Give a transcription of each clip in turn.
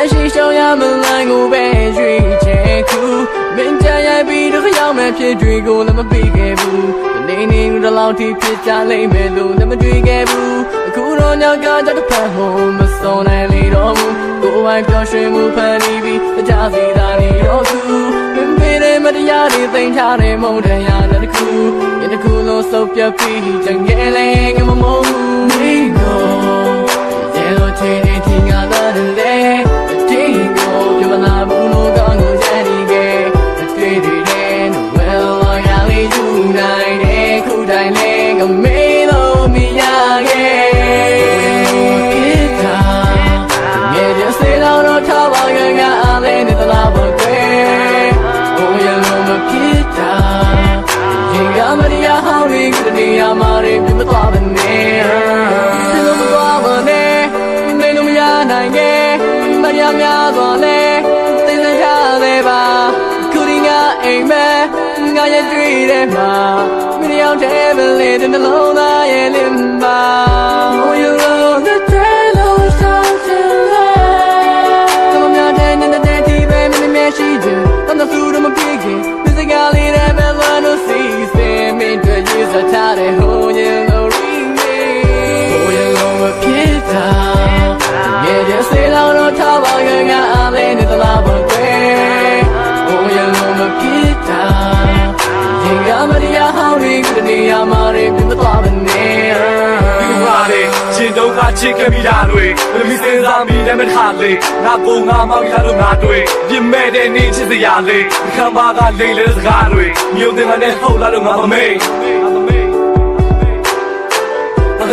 လက်ရှိရှောင်းရမလန်ကိုပဲရွေးချယ်ခုမင်းကြရိုက်ပြီးတော့ရောက်မဲ့ဖြစ်တွေကိုလည်းမပြီးခဲ့ဘူးဒီနေ့နေ့တော့လောက်ထိဖြစ်ကြလိမ့်မယ်လို့လည်းမတွေးခဲ့ဘူးအခုတော့ညကကြတဲ့ဖက်ဟိုမစုံနိုင်လေတော့ဘူးကိုယ်ဝိုင်းပြောရွှင်မှုဖန်တီးပြီးအကြစီတာနေတော့သူမင်းပေတဲ့မတရားတွေသိမ်းထားတဲ့မုန်းတရားတစ်ခုယနေ့ခုလုံးစုပ်ပြတ်ပြီးကြငယ်လေ ကတည်းကမာရီပြမသွားပါနဲ့ဒီလိုမသွားပါနဲ့နေလို့မရနိုင်ခဲ့မရများသွားလဲသိစရာလေးပါခုဒီငါအိမ်မဲငါရဲ့တွေ့တဲ့မှာမင်းရောက်တဲ့မလေးတဲ့နှလုံးသားရဲ့လင်းပါ စထားတဲ့ဟိုရင်လို့ remake ဟိုရင်လို့မဖြစ်တာငယ်တဲ့စေလောတော့ထားပါကငါအားလေးနဲ့တလားပါကွယ်ဟိုရင်လို့မဖြစ်တာရင်ကမရဟောင်းလေးကတည်းကမာရီပြမသွားပါနဲ့ဒီမှာလေရှင်ဒုက္ခချစ်ခဲ့မိတာတွေဘယ်မီစင်စားမိလည်းမထားလေငါကိုငါမောင်ရလို့ငါတွေပြစ်မဲ့တဲ့နေချစ်စရာလေးခံပါကလိမ့်လေစကားတွေမြို့တင်ကနေဟုတ်လာလို့ငါမမေ့ငါမမေ့အသ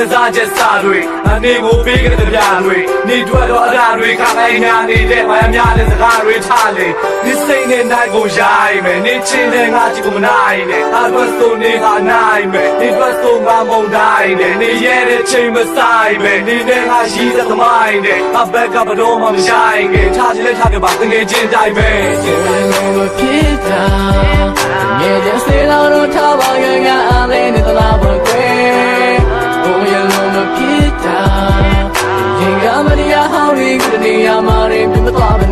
က်စားချက်စားတွေအနေကိုပေးခဲ့တဲ့ပြားတွေနေတွေ့တော့အရာတွေခါတိုင်းညာနေတဲ့မယများတဲ့စကားတွေထားလေနေစိတ်နဲ့နိုင်ကိုရိုင်းမယ်နေချင်းတဲ့ငါချစ်ကိုမနိုင်နဲ့အဘတ်ဆိုနေဟာနိုင်မယ်နေဘတ်ဆိုငါမုန်တိုင်းနဲ့နေရဲတဲ့ချိန်မဆိုင်ပဲနေနဲ့ငါရှိတဲ့သမိုင်းနဲ့အဘက်ကဘတော်မှမဆိုင်ခဲ့ထားချင်လဲထားခဲ့ပါတကယ်ချင်းတိုင်းပဲမဖြစ်တာင နေရာမှာနေမြင်မသွားပဲ